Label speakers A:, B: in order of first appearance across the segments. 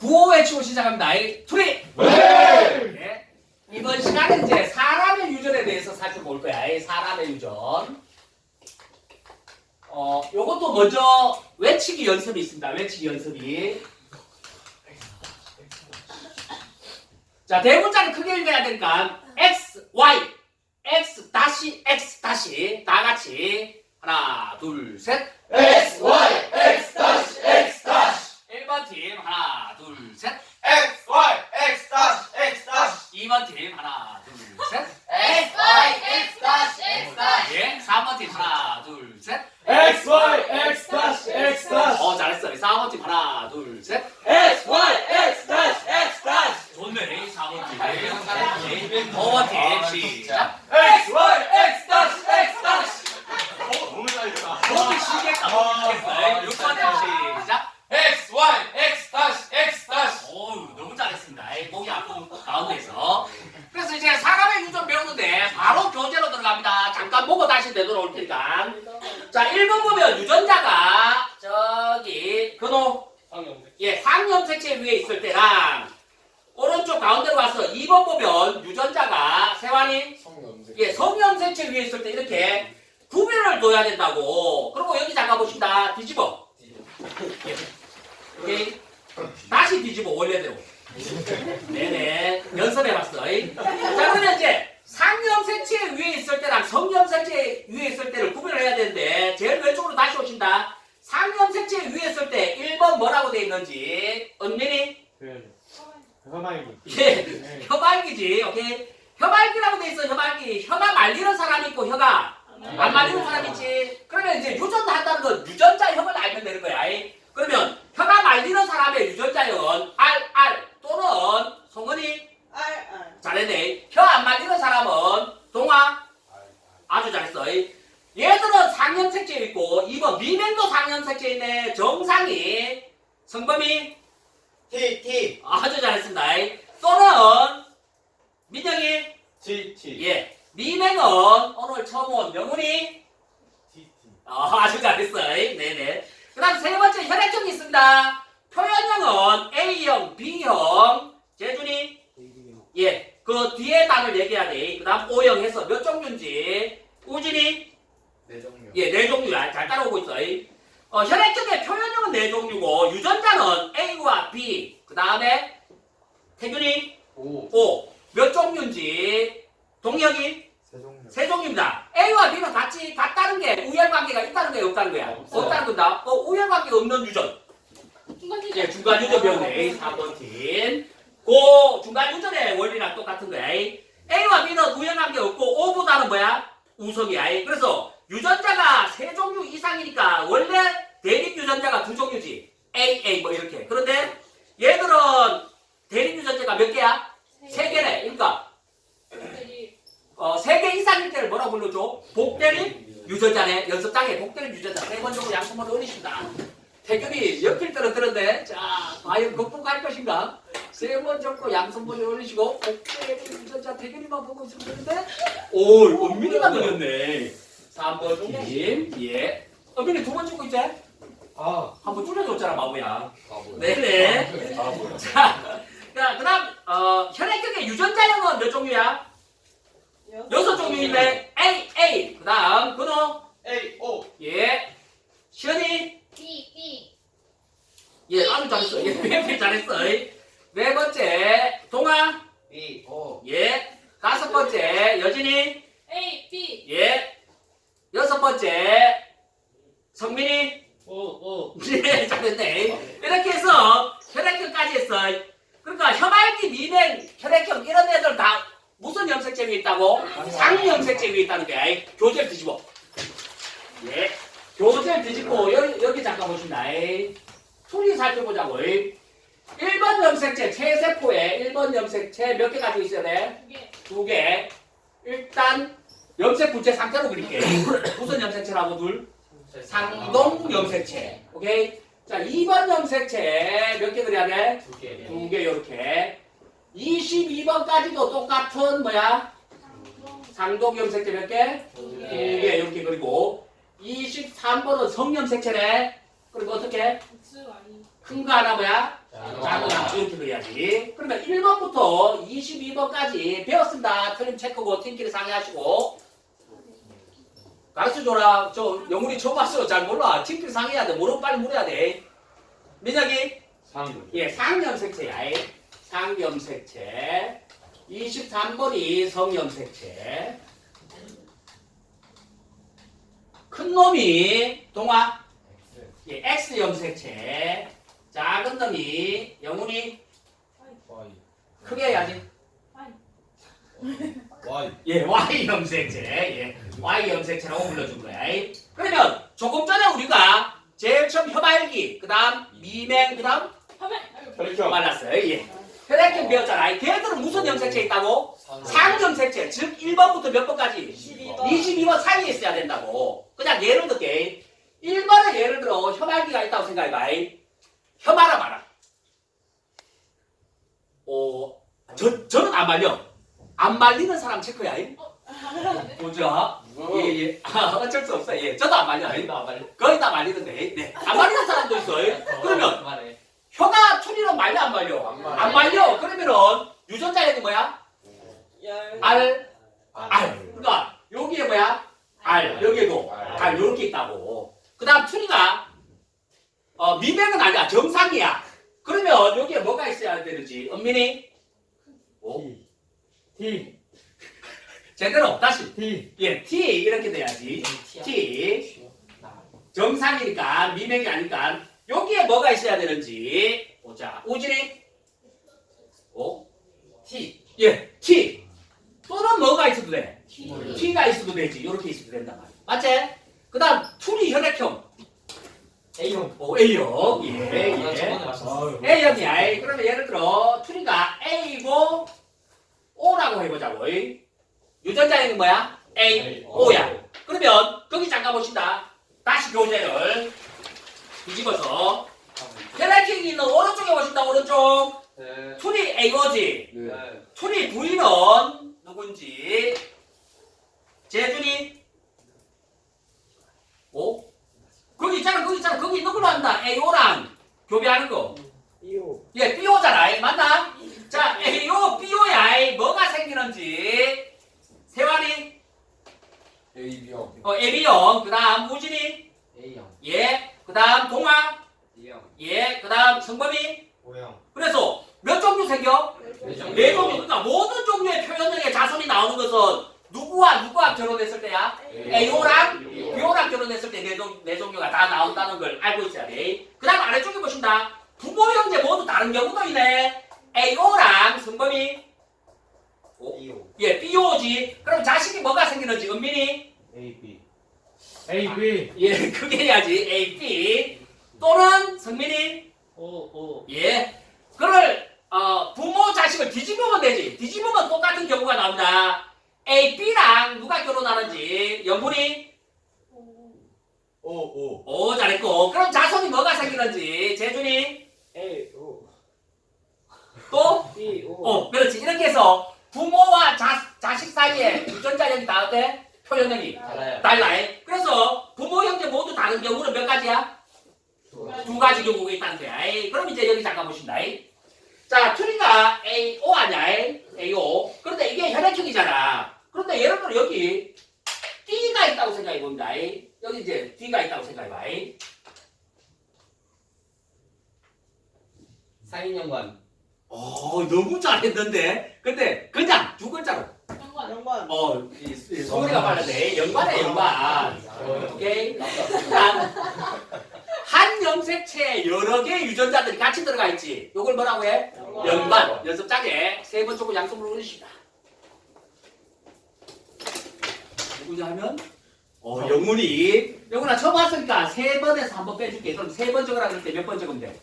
A: 구호 외치고 시작합니다. 투리!
B: 네.
A: 예. 이번 시간은 이제 사람의 유전에 대해서 살펴볼 거야. 이 사람의 유전. 어, 요것도 먼저 외치기 연습이 있습니다. 외치기 연습이. 자, 대문자를 크게 읽어야 되니까 x, y, x 다시 x 다시 다 같이 하나, 둘, 셋.
B: X Y X 다시 X 다시
A: 1번 팀 하나, 둘, 셋.
B: X Y X 다시 X 다시
A: 2번 팀 하나, 둘, 셋.
B: X Y X 다시 X 다시
A: 예, 3번 팀 하나, 둘, 셋.
B: X Y X 다시 X 다시
A: 어, 잘했어. 4번 팀 하나, 둘, 셋.
B: X Y X 다시 X 다시
A: 좋네, 4번 팀. 5번 팀 시작.
B: X Y X 다시 X 다시
C: 너무 잘했다.
A: 너무 시겠다. 너무 시겠어. 6번 팀 시작.
B: X Y X 다시 X 다시
A: 어우, 너무 잘했습니다. 에이, 목이 아픈 가운데서. 그래서 이제 사람의 유전 배우는데 바로 교재로 들어갑니다. 잠깐 보고 다시 되돌아올 테니까. 자, 1번 보면 유전자가 저기 근호 예, 상염색체 위에 있을 때랑 오른쪽 가운데로 와서 2번 보면 유전자가 세환이
B: 성염색
A: 예, 성염색체 위에 있을 때 이렇게 구별을 둬야 그리고 여기 잠깐 보십니다. 뒤집어. 예. 오케이. 다시 뒤집어 원래대로. 네네. 연습해봤어. 자, 그러면 이제 상염색체 위에 있을 때랑 성염색체 위에 있을 때를 구별해야 되는데 제일 왼쪽으로 다시 오신다. 상염색체 위에 있을 때 1번 뭐라고 돼 있는지 은민이
C: 혈마이기.
A: 예, 혀말기지. 오케이. 혀말기라고 돼 있어. 혀말기. 혀가 말리는 사람이 있고 혀가 안 말리는 사람이 있지. 그러면 이제 유전자 한다는 건 유전자 형을 알면 되는 거야. 이. 그러면 혀가 말리는 사람의 유전자형은 R, R 또는 송은이 잘했네. 혀 안 말리는 사람은 동화 아주 잘했어. 이. 얘들은 상염색체 있고 2번 미맹도 상염색체 있네. 정상이 성범이
B: T T
A: 아주 잘했습니다. 이. 또는 민영이
C: T T.
A: 예 미맹은 오늘 처음 온 명훈이
C: T.
A: 아, 아주 잘했어. 이. 네네. 그 다음 세 번째 혈액형이 있습니다. 표현형은 A형, B형, 재준이 예 그 뒤에 단을 얘기해야 돼. 그 다음 O형 해서 몇 종류인지 우진이
B: 네 종류
A: 예, 네 종류야. 잘 따라오고 있어. 이. 어, 혈액형의 표현형은 네 종류고 유전자는 A와 B. 그 다음에 태균이
B: 오
A: O. 몇 종류인지 동혁이
B: 세 종류
A: 세 종류입니다. A와 B는 같이 같다는 게 우열 관계가 있다는 거예요, 없다는 거야?
B: 없어요.
A: 없다는 건다. 어, 우열 관계가 없는 유전. 예, 중간 유전 배웠네. A 4번 팀. 그 중간 유전의 원리랑 똑같은 거야. A와 B는 우열 관계 없고 O보다는 뭐야? 우성이야. 그래서 유전자가 세 종류 이상이니까 원래 대립 유전자가 두 종류지. A, A 뭐 이렇게. 그런데 얘들은 대립 유전자가 몇 개야? 세 개네. 그러니까 어, 세개 이상일 때를 뭐라고 불러줘? 복대립 유전자네. 연습장에 복대립 유전자 세번 정도 양손으로 올리십니다. 태균이 들어 들었는데 자 과연 극복할 것인가? 세번 정도 양손을 올리시고 복대립 유전자 태균이만 보고 있으면 되는데 오 은민이가 들렸네. 3번 팀 예. 은민이 두번 찍고 있지?
C: 아.
A: 한번 줄여줬잖아 마부야. 네네. 자, 자, 그 다음 어, 혈액형의 유전자형은 몇 종류야? 여섯 종류인데 A A. 그 다음 근호
B: A O
A: 예. 시연이 예 아주 잘했어. 예, 뱀피 잘했어. 네 번째 동아
B: B O
A: 예. 다섯 번째 여진이 예. 여섯 번째 성민이
C: 오 오.
A: 예, 잘했네. 이렇게 해서 혈액형까지 했어. 그러니까 혈액이 미냉, 혈액형 이런 애들 다 무슨 염색체 위에 있다고? 상염색체 위에 있다는 거야. 이. 교재를 뒤집어. 예. 교재를 뒤집고 여기, 여기 잠깐 보신다. 이. 풀이 살펴보자고. 이. 1번 염색체 체세포에 1번 염색체 몇 개 가지고 있어야 돼? 두 개. 일단 염색 부체 상태로 그릴게. 무슨 염색체라고 둘? 상동 염색체. 오케이? 자, 2번 염색체 몇 개 그려야 돼?
B: 두 개
A: 두 개 요렇게. 22번까지도 똑같은 뭐야? 상동 염색체 몇 개? 두개 이렇게 그리고 23번은 성염색체네. 그리고 어떻게? 큰 거 하나 뭐야?
B: 자
A: 작은 함수 이렇게 그려야지. 그러면 1번부터 22번까지 배웠습니다. 틀림 체크고 팀끼리 상의하시고. 가르쳐줘라. 저 영훈이 처음 왔어. 잘 몰라. 팀끼리 상의해야 돼. 모르면 빨리 물어야 돼. 민혁이?
C: 상금.
A: 예, 상염색채야. 이. 상염색채. 23번이 성염색채. 큰 놈이 동화. 예, X 염색체. 작은 놈이 영훈이
C: Y.
A: 크게 해야지.
C: Y.
A: 예, Y 염색체. 예, Y 염색체라고 불러준 거야. 그러면 조금 전에 우리가 제일 처음 혀발기, 그다음 미맹, 그다음
C: 혈액형.
A: 말랐어요. 예. 혈액형 배웠잖아. 걔들은 무슨 염색체 있다고? 상염색체. 즉 1번부터 몇 번까지? 22번 사이에 있어야 된다고. 그냥 예를 들게 1번에 예를 들어 혀말기가 있다고 생각해봐. 혀 말아봐라. 어, 저, 저는 안 말려. 안 말리는 사람 체크야. 보자. 예, 예. 아, 어쩔 수 없어. 예. 저도 안 말려. 거의 다 말리는데. 네. 안 말리는 사람도 있어요. 그러면
C: 말해.
A: 혀가 추리는 말려 안 말려?
C: 안 말려.
A: 안 말려. 그러면은 유전자형이 뭐야? 알, 알. 그러니까 여기에 뭐야? 알. 여기에도
C: 알.
A: 알 이렇게 있다고. 그다음 추리가 어, 미백은 아니야. 정상이야. 그러면 여기에 뭐가 있어야 되는지 은민이 오?
C: T.
A: 제대로 다시
C: T.
A: 예 T 이렇게 돼야지. T 정상이니까 미백이 아니까 여기에 뭐가 있어야 되는지 보자. 우진이 오?
C: T.
A: 예 T 또는 뭐가 있어도 돼. T가 있어도 되지. 이렇게 있어도 된단 말이야. 맞지? 그 다음, 투리 혈액형.
C: A형.
A: 오, A형. 예, 예. A형이야. 그러면 예를 들어, 투리가 A고, O라고 해보자고. 유전자형은 뭐야? A, O야. 그러면, 거기 잠깐 보신다. 다시 교재를 뒤집어서, 혈액형이 있는 오른쪽에 오른쪽.
C: 네.
A: 투리 A오지.
C: 네.
A: 투리 V는 누군지 재준이 오? 거기 있잖아 거기 있잖아 거기 있는 걸로 한다 AO랑 교배하는 거 예, BO잖아 맞나? 자 AO, BO야 뭐가 생기는지 세환이
C: A형.
A: 어, AB형 그 다음 우진이
C: A형.
A: 예, 그 다음 동아
C: D형.
A: 예, 그 다음 성범이
C: O형.
A: 그래서 몇 종류 생겨?
C: 네 종류.
A: 네 종류 그러니까 모든 종류의 표현형의 자손이 나오는 것은 누구와 누구와 결혼했을 때야? A오랑 B오랑 결혼했을 때네 종, 네 종류가 다 나온다는 걸 알고 있어야 돼. 그 다음 아래쪽에 보신다. 부모 형제 모두 다른 경우도 있네. A오랑 성범이
C: A형.
A: 예 B오지. 그럼 자식이 뭐가 생기는지 은민이
C: A B.
B: A B
A: 예 그게 해야지 A, B 또는 성민이
C: O O.
A: 예 그걸 어, 부모 자식을 뒤집으면 되지. 뒤집으면 똑같은 경우가 나옵니다. A, B랑 누가 결혼하는지 영훈이
C: O O.
A: 오 잘했고 그럼 자손이 뭐가 생기는지 재준이
C: A O.
A: 또
C: B O.
A: 어, 그렇지. 이렇게 해서 부모와 자, 자식 사이에 유전자형이 다 어때? 표현형이
C: 달라요.
A: 달라요. 그래서 부모 형제 모두 다른 경우는 몇 가지야? 두 가지 경우가 있다는 거야. 에이, 그럼 이제 여기 잠깐 보신다. 에이. 자, 투리가 AO 아니야? 에이? AO. 그런데 이게 혈액형이잖아. 그런데 예를 들어 여기 D가 있다고 생각해 봅니다. 에이. 여기 이제 D가 있다고 생각해 봐. 에이.
C: 상인연관.
A: 어, 너무 잘 했는데. 근데 그냥 두 글자로.
D: 양반
A: 어, 이, 이 소리가 빨라네. 연관에 연관. 오케이. 일단 한 염색체에 여러 개의 유전자들이 같이 들어가 있지. 요걸 뭐라고 해? 연관. 연습 짜게 세번 조금 양손으로 올리십니다. 누구냐 하면 어, 영훈이. 영훈아 처음 왔으니까 세 번에서 한 번 빼줄게. 그럼 세 번 적으라 그럴 때 몇 번 적으면 돼?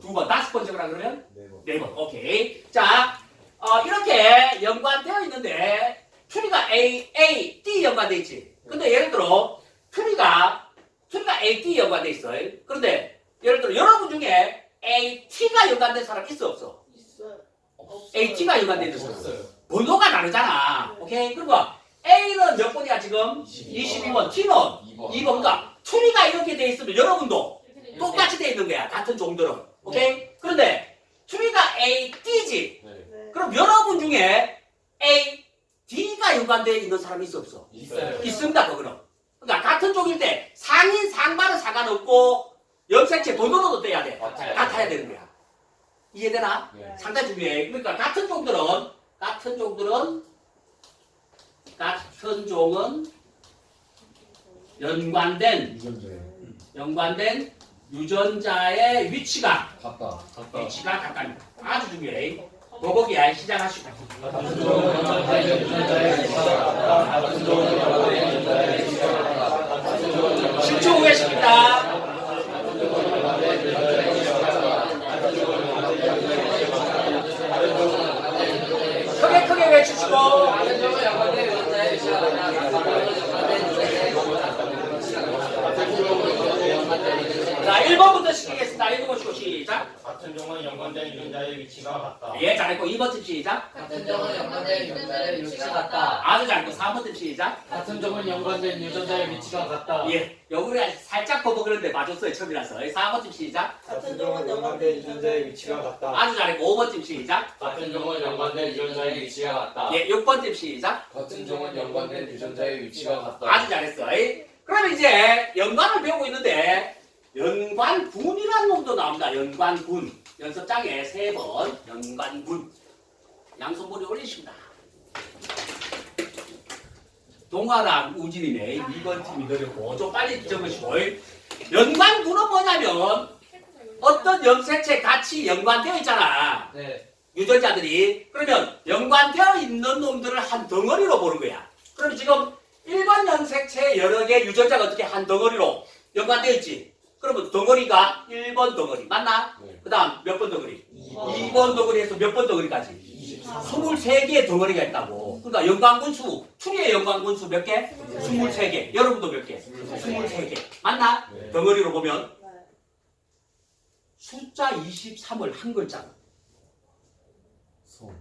A: 두 번. 다섯 번 적으라 그러면?
C: 네 번.
A: 네 번. 오케이. 자, 어, 이렇게 연관되어 있는데 추리가 A, A, D 연관돼 있지. 근데 예를 들어 추리가 추리가 A, D 연관돼 있어요. 그런데 예를 들어 여러분 중에 A, T가 연관된 사람 있어 없어?
D: 있어요.
A: A, T가 연관돼 있는 사람.
C: 없어요.
A: 번호가 다르잖아. 오케이. 그리고 A는 몇 번이야 지금? 22번. T는
C: 2번.
A: 2번. 그러니까 추리가 이렇게 돼 있으면 여러분도 똑같이 돼 있는 거야. 같은 종들은. 오케이? 그런데 중위가 A, D지. 네. 그럼 여러분 중에 A, D가 연관되어 있는 사람이 있어 없어?
B: 있어요.
A: 있습니다, 그거는. 그러니까 같은 쪽일 때 상인 상반은 상관없고 염색체 돈으로도 떼야 돼.
B: 맞아요.
A: 같아야 되는 거야. 이해되나?
B: 네.
A: 상당 중요해. 그러니까 같은 종들은 같은 종들은 같은 종은 연관된 연관된 유전자의 위치가
B: 같다.
A: 위치가 같다는 거. 아주 중요해. 보고기야 시작하시고.
B: 같은 종은 연관된 유전자에 위치가 같다. 같은 종은 연관된 유전자에 위치가 같다. 같은 종은 연관된
A: 10초 후에 십니다. 크게 크게 외치시고 자 1번부터 시키겠습니다. 읽어보시고 시작.
D: 같은 종은 연관된 유전자의 위치가 같다.
A: 예 잘했고 2번 팀 시작.
E: 같은 점은 연관된 유전자의 위치가 같다.
A: 아주 잘했고 3번 팀 시작.
E: 같은 점은 연관된 유전자의 위치가 같다.
A: 예 여기가 살짝 버벅거렸는데 맞았어요 처음이라서 4번 팀 시작.
C: 같은 종은 연관된 유전자의 위치가 같다.
A: 아주 잘했고 5번 팀 시작.
E: 같은 점은 연관된 유전자의 위치가 같다.
A: 예 6번 팀 시작.
E: 같은 점은 연관된 유전자의 위치가 같다.
A: 아주 잘했어. 그러면 이제 연관을 배우고 있는데 연관군이라는 놈도 나옵니다. 연관군. 연습장에 세 번 연관군. 양손머리 올리십니다. 동아랑 우진이네. 2번 팀이 느렸고 좀 빨리 적으시고 연관군은 뭐냐면 어떤 염색체 같이 연관되어 있잖아.
E: 네.
A: 유전자들이 그러면 연관되어 있는 놈들을 한 덩어리로 보는 거야. 그럼 지금 일반 염색체 여러 개 유전자가 어떻게 한 덩어리로 연관되어 있지? 그러면 덩어리가 1번 덩어리 맞나?
B: 네.
A: 그 다음 몇 번 덩어리? 2번 덩어리에서 몇 번 덩어리까지? 23개의 덩어리가 있다고. 그러니까 연관군수, 추리의 연관군수 몇 개? 23개. 여러분도 몇 개? 23개. 맞나?
B: 네.
A: 덩어리로 보면 숫자 23을 한 글자로
B: 성.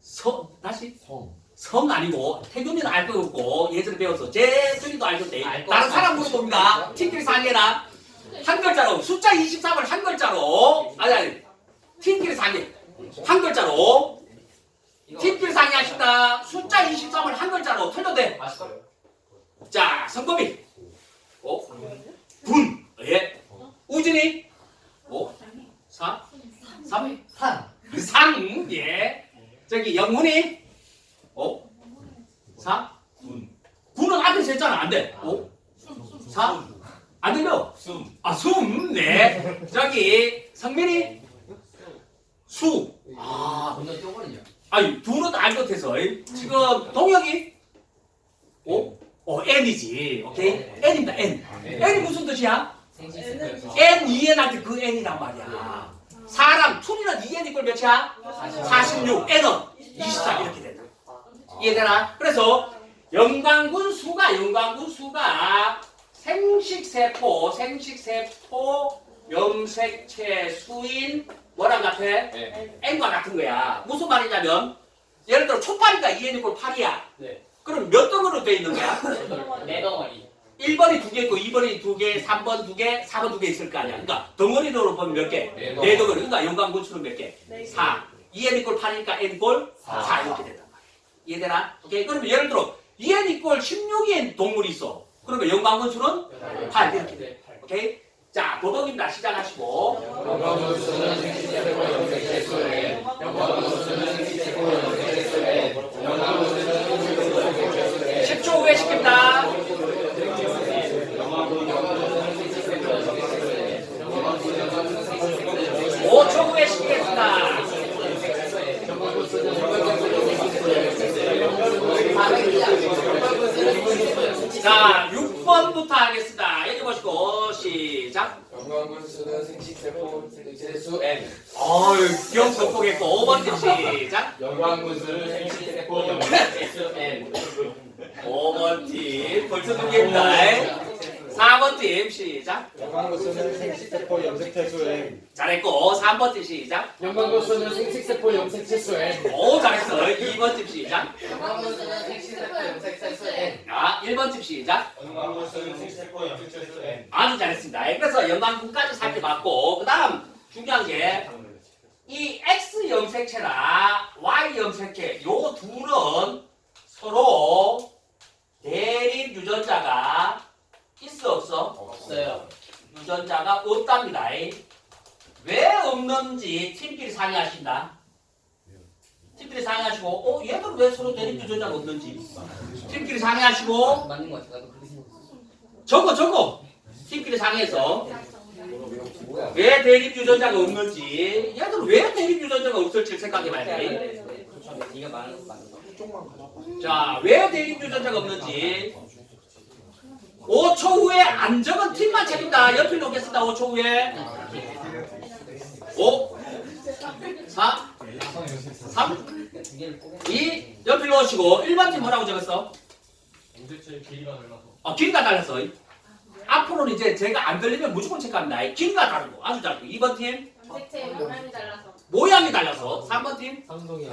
A: 성 다시
B: 성.
A: 성 아니고 태균이는 알거 없고 예전에 배웠어 제준이도 알 건데
E: 알것
A: 다른. 사람 물어봅니다 팀끼리 상해라 한 글자로. 숫자 23을 한 글자로. 아니 아니. 팀끼리 상의. 한 글자로. 팀끼리 상의하신다. 숫자 23을 한 글자로. 틀려도
E: 돼.
A: 맛있어요. 자 성범이. 어? 분 예. 우진이. 오, 4 3
E: 산.
A: 3 예. 저기 영훈이. 어? 4 군. 군은 앞에서 했잖아. 안돼. 오, 4 아들요.
D: 숨.
A: 아, 숨. 네. 저기 성민이 수. 아,
E: 혼자 뛰어버리냐?
A: 아니, 둘은 알 못해서. 지금 동혁이 오? 어, N이지. 오케이. 네. N입니다. N. 네. N이 무슨 뜻이야?
E: N, e
A: n 한테 그 N이란 말이야. 사람, 툴이는 E N 이걸 몇이야? 46, N은 24 이렇게 된다. 이해되나? 그래서 영광군 수가 영광군 수가 생식세포 생식세포 염색체 수인 뭐랑 같아?
E: 네.
A: N과 같은 거야. 무슨 말이냐면 예를 들어 촉발이가 2N 이꼴 8이야.
E: 네.
A: 그럼 몇 덩어리로 돼 있는 거야?
E: 네 덩어리.
A: 1번이 두 개 있고 2번이 두 개, 3번 두 개, 4번 두 개 있을 거 아니야. 그러니까 덩어리로 보면 몇 개?
E: 네
A: 네 덩어리. 그러니까 연관군수는 몇 개? 4. 2n 이꼴 8이니까 n 이꼴 4
E: 사.
A: 이렇게 된단 말이야. 이해되나? 오케이. 그러면 예를 들어 2n 이꼴 16인 동물이 있어. 그러면 연관군수는 8 이렇게 돼. 오케이? 자, 도덕입니다. 시작하시고.
E: 연관군수는 생식세포 염색체 수에 연관군수는 생식세포 염색체 수에 연관군수는 생식세포 염색체 수에
A: 10초 후에 시킵니다. 오초 후에 시키겠습니다. 자, 6번부터 하겠습니다. 여기 보시고
E: 연관군수는 생식세포 염색체 수 N
A: 어유, 기억 극복했고 5번 팀 시작.
E: 연관군수는 생식세포 염색체 수 N
A: 5번 팀 벌써 두 개입니다. 4번 팀 시작.
C: 영광구수는 생식세포 염색태수 M.
A: 잘했고 3번 팀 시작.
E: 연관군수는 생식세포 염색체 수 N
A: 오 잘했어. 2번 팀 시작.
E: 연관군수는 생식세포 염색체 수 N
A: 자, 1번 팀 시작.
D: 연관구수는 생식세포 염색체수 N.
A: 아주 잘했습니다. 그래서 연관군까지 살펴봤고 그다음 중요한 게 이 X 염색체나 Y 염색체 요 둘은 서로 유전자가 있어 없어?
E: 없어요.
A: 유전자가 없답니다. 왜 없는지 팀끼리 상의하신다. 팀끼리 상의하시고, 어, 얘들 왜 서로 대립 유전자가 없는지. 팀끼리 상의하시고,
E: 맞는 것 같아. 나도 그렇게 생각했어.
A: 적어, 적어. 팀끼리 상의해서? 왜 대립 유전자가 없는지, 얘들 왜 대립 유전자가 없을지 생각해봐야 돼.
E: 네가 말하는 거 맞는 거.
A: 자, 왜 대립 유전자가 없는지. 5초 후에 안 적은 팀만 책임다. 연필 놓겠습니다. 5초 후에. 5, 4, 3,
E: 두 개를 꼬개.
A: 2, 연필 놓으시고 1번 팀 뭐라고 적었어?
D: 인쇄체 길이가 달라서
A: 어, 길이가 달랐어. 앞으로는 이제 제가 안 들리면 무조건 체크합니다. 길이가 다르고 아주 다르고 2번 팀
B: 색채 모양이 달라서
A: 모양이 달라서 3번 팀
C: 상동이.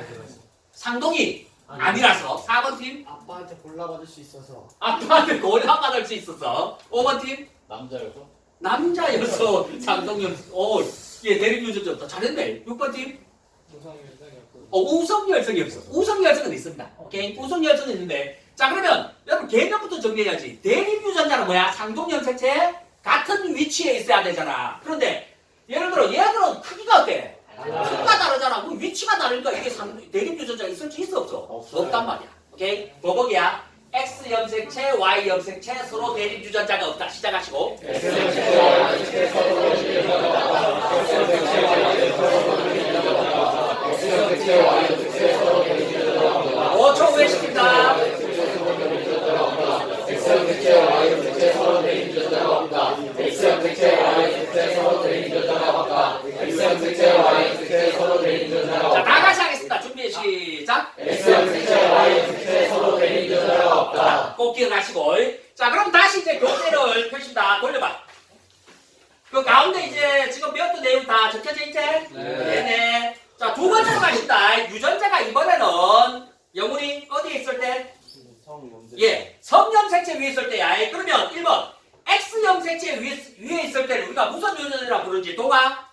A: 상동이 아니라서 4번 팀
C: 아빠한테 골라받을 수 있어서.
A: 아빠한테 고려 받을 수 있어서 5번 팀
C: 남자여서?
A: 남자여서 상동이 오, 얘 대립 유전자 없다. 잘했네. 6번 팀
C: 우상이 현상이었고.
A: 어, 우성 열성이 없어. 우성 열성은 있습니다. 오케이? 우성 열성은 있는데. 자, 그러면 여러분 개념부터 정리해야지. 대립 유전자는 뭐야? 상동염 색채 같은 위치에 있어야 되잖아. 그런데 예를 들어 얘들은 크기가 어때? 크기가 다르잖아. 그 위치가 다르니까 이게 상, 대립 유전자가 있을지 있어 없어?
C: 없어요.
A: 없단 말이야. 오케이? 보복이야. X 염색체, Y 염색체 서로 대립 유전자가 없다. 시작하시고. 오 5초 후에 시킵니다. 자, 다 같이 하겠습니다. 준비 시작. 꼭 기억하시고. 자, 그럼 다시 이제 교재를 펴십니다. 돌려봐. 그 가운데 이제 지금 배웠던 내용 다 적혀져 있지? 네네. 자, 두 번째로 가십니다. 유전자가 이번에는 영훈이 어디에 있을 때? 예, 성염색체 위에 있을 때야. 예, 그러면 1번. X염색체 위에, 위에 있을 때는 우리가 무슨 유전이라 부르지? 동아?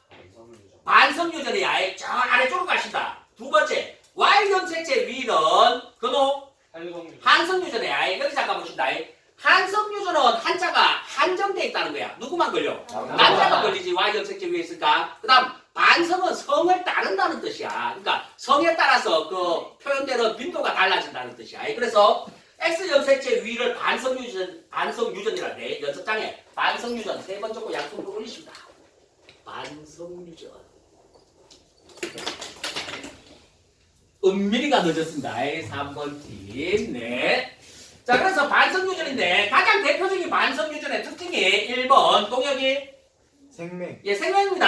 A: 반성유전이야. 예, 저 아래쪽으로 가신다. 두 번째. Y염색체 위는 그노?
D: 한성유
A: 한성유전이야. 예, 여기 잠깐 보신다. 예. 한성유전은 한자가 한정돼 있다는 거야. 누구만 걸려? 남자가 걸리지 Y염색체 위에 있으니까. 그 다음 반성은 성을 따른다는 뜻이야. 그러니까 성에 따라서 그 표현되는 빈도가 달라진다는 뜻이야. 예, 그래서 X염색체 위를 반성 유전, 반성 유전이라는데 연습장에 반성 유전 세 번 적고 양손으로 올리십니다. 반성 유전. 은밀히가 늦었습니다. 3번 팀. 네. 자, 그래서 반성 유전인데 가장 대표적인 반성 유전의 특징이 1번 동혁이
C: 생맹.
A: 예, 생명입니다.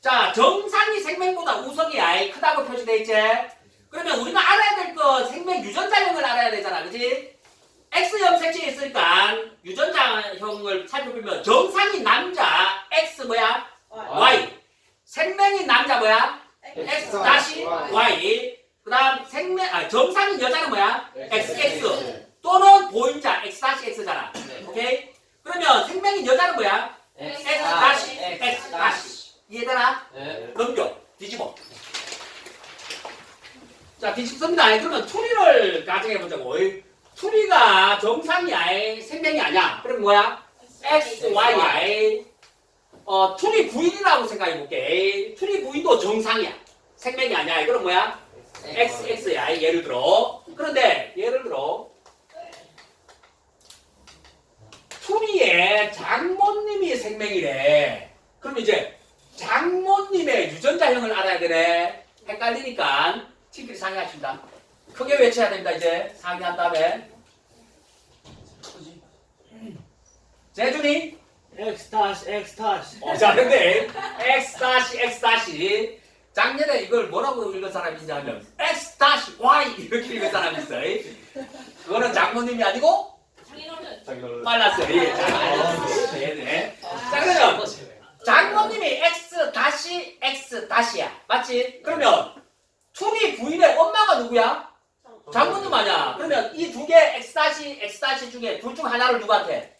A: 자, 정상이 생명보다 우성이 아예 크다고 표시돼 있지? 그러면 우리가 알아야 될거 생명 유전자형을 알아야 되잖아. 그지? X형 색채에 있으니까 유전자형을 살펴보면 정상이 남자 X 뭐야? Y. 생명인 남자 뭐야? X 다시 Y. 그다음 생명 아 정상인 여자는 뭐야? XX. 또는 보임자 X 다시 X잖아. 오케이? 그러면 생명인 여자는 뭐야? X 다시 X 다시. 이해되나?
E: 네.
A: 넘겨. 뒤집어. 자, 뒤집습니다. 그러면 투리를 가정해보자고. 투리가 정상이 아예 생명이 아니야. 그럼 뭐야? X, Y, I. 어, 투리 부인이라고 생각해볼게. 투리 부인도 정상이야. 생명이 아니야. 그럼 뭐야? X, X야. 예를 들어. 그런데, 예를 들어. 투리의 장모님이 생명이래. 그럼 이제 장모님의 유전자형을 알아야 되네. 헷갈리니까 팀끼리 상의하십니다. 크게 외쳐야 됩니다. 이제 상의한 다음에 재준이
C: 엑스타시 엑스타시.
A: 어, 잘했네. X 다시 X 다시 작년에 이걸 뭐라고 읽은 사람이 있냐 하면 X 다시 Y 이렇게 읽은 사람이 있어. 그거는 장모님이 아니고
B: 장인어른
A: 빨랐어요. 예, 자, 네네. 자 그러면 장모님이 X 다시 X 다시야. 맞지? 그러면 투리 부인의 엄마가 누구야? 장모님 아니야. 그러면 이 두 개 X 다시 X 다시 중에 둘 중 하나를 누구한테?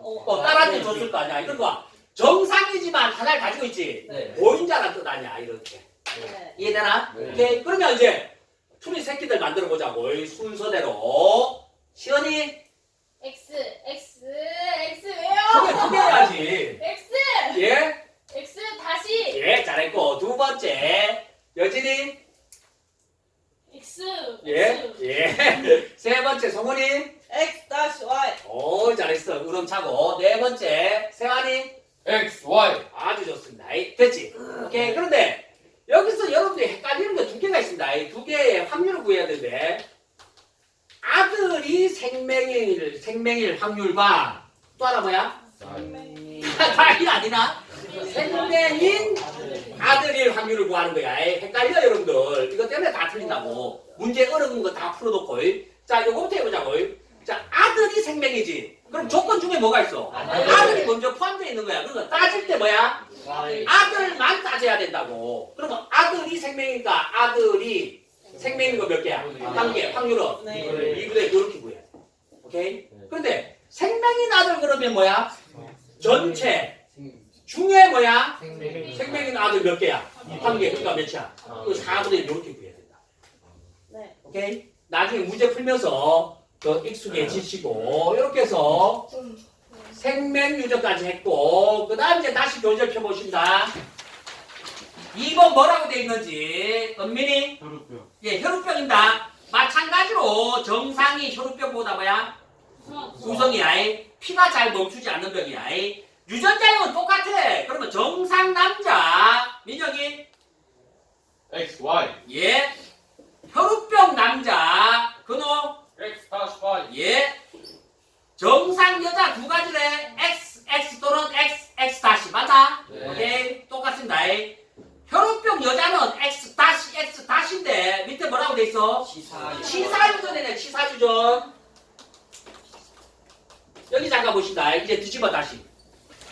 A: 어, 딸한테 줬을 거 아니야. 이런 거 정상이지만 하나를 가지고 있지.
E: 네.
A: 보인자란 뜻 아니야. 이렇게. 이해되나?
E: 네.
A: 오케이. 그러면 이제 투리 새끼들 만들어 보자고. 이 순서대로. 시연이
F: X X X 왜요?
A: 크게 크게 해야지.
F: X
A: 예?
F: X 다시
A: 예, 잘했고 두 번째 여진이
F: X
A: 예, 예. 세 번째 성훈이
G: X 다시 Y
A: 오 잘했어 우렁차고 네 번째 세환이
E: X, Y.
A: 아주 좋습니다. 이, 됐지? 오케이. 그런데 여기서 여러분들이 헷갈리는 게두 개가 있습니다. 이 두 개의 확률을 구해야 되는데 아들이 생명일 생명일 확률과 또 하나 뭐야? 다이 아니나? 생명인 아들일 확률을 구하는 거야. 에이, 헷갈려 여러분들. 이것 때문에 다 틀린다고. 문제 어려운 거 다 풀어놓고. 자, 요거부터 해보자고. 자, 아들이 생명이지. 그럼 조건 중에 뭐가 있어? 아들이 먼저 포함되어 있는 거야. 그러니까 따질 때 뭐야? 아들만 따져야 된다고. 그러면 아들이 생명이니까 아들이 생명인 거 몇 개야? 한 개. 확률은
G: 네.
A: 2분의 이렇게 구해. 오케이? 그런데 생명인 아들 그러면 뭐야? 전체 중에 뭐야? 생명인 아들 몇 개야? 한 개. 그러니까 몇이야? 그 4분의 1 이렇게 구해야 된다.
G: 네.
A: 오케이? 나중에 문제 풀면서 더 익숙해지시고 이렇게 해서 생명 유저까지 했고 그 다음 이제 다시 교재 펴보신다. 2번 뭐라고 돼 있는지 은민이
C: 혈우병.
A: 예 혈우병입니다. 마찬가지로 정상이 혈우병보다 뭐야? 구성이야. 피가 잘 멈추지 않는 병이야. 유전자형은 똑같아. 그러면 정상 남자 민혁이
E: X, Y.
A: 예 혈우병 남자 근호
E: X 다시 Y.
A: 예 정상 여자 두 가지래 X X 또는 X X 다시 맞아?
E: 네.
A: 오케이 똑같습니다. 혈우병 여자는 X 다시 X 다시인데 밑에 뭐라고 돼 있어? 치사유전이네 치사유전 여기 잠깐 보신다 이제 뒤집어 다시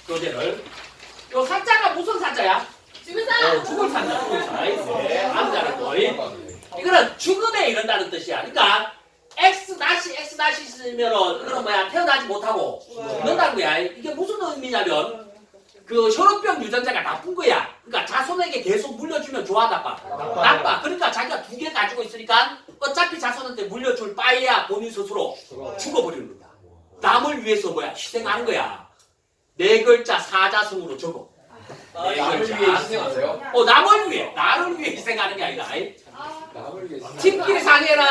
A: 교재를. 요 사자가 무슨 사자야?
F: 죽은 사람.
A: 어, 죽을 사자 죽을 사 네, 아주 잘했고. 이거는 죽음에 이른다는 뜻이야. 그러니까 X 다시 X 다시 있으면은 이거는 뭐야? 태어나지 못하고 죽는다는 거야. 이게 무슨 의미냐면 그 혈우병 유전자가 나쁜 거야. 그러니까 자손에게 계속 물려주면 좋아 나빠 나빠. 그러니까 자기가 두 개 가지고 있으니까 어차피 자손한테 물려줄 바에야 본인 스스로 죽어버리는 거다. 남을 위해서 뭐야? 희생하는 거야. 네 글자 사자성으로 적어. 네
E: 남을
A: 글자.
E: 위해 희생하세요?
A: 어 남을 위해 나를 위해 희생하는 게 아니라
F: 아.
E: 남을 위해 희생.
A: 팀끼리 상해라.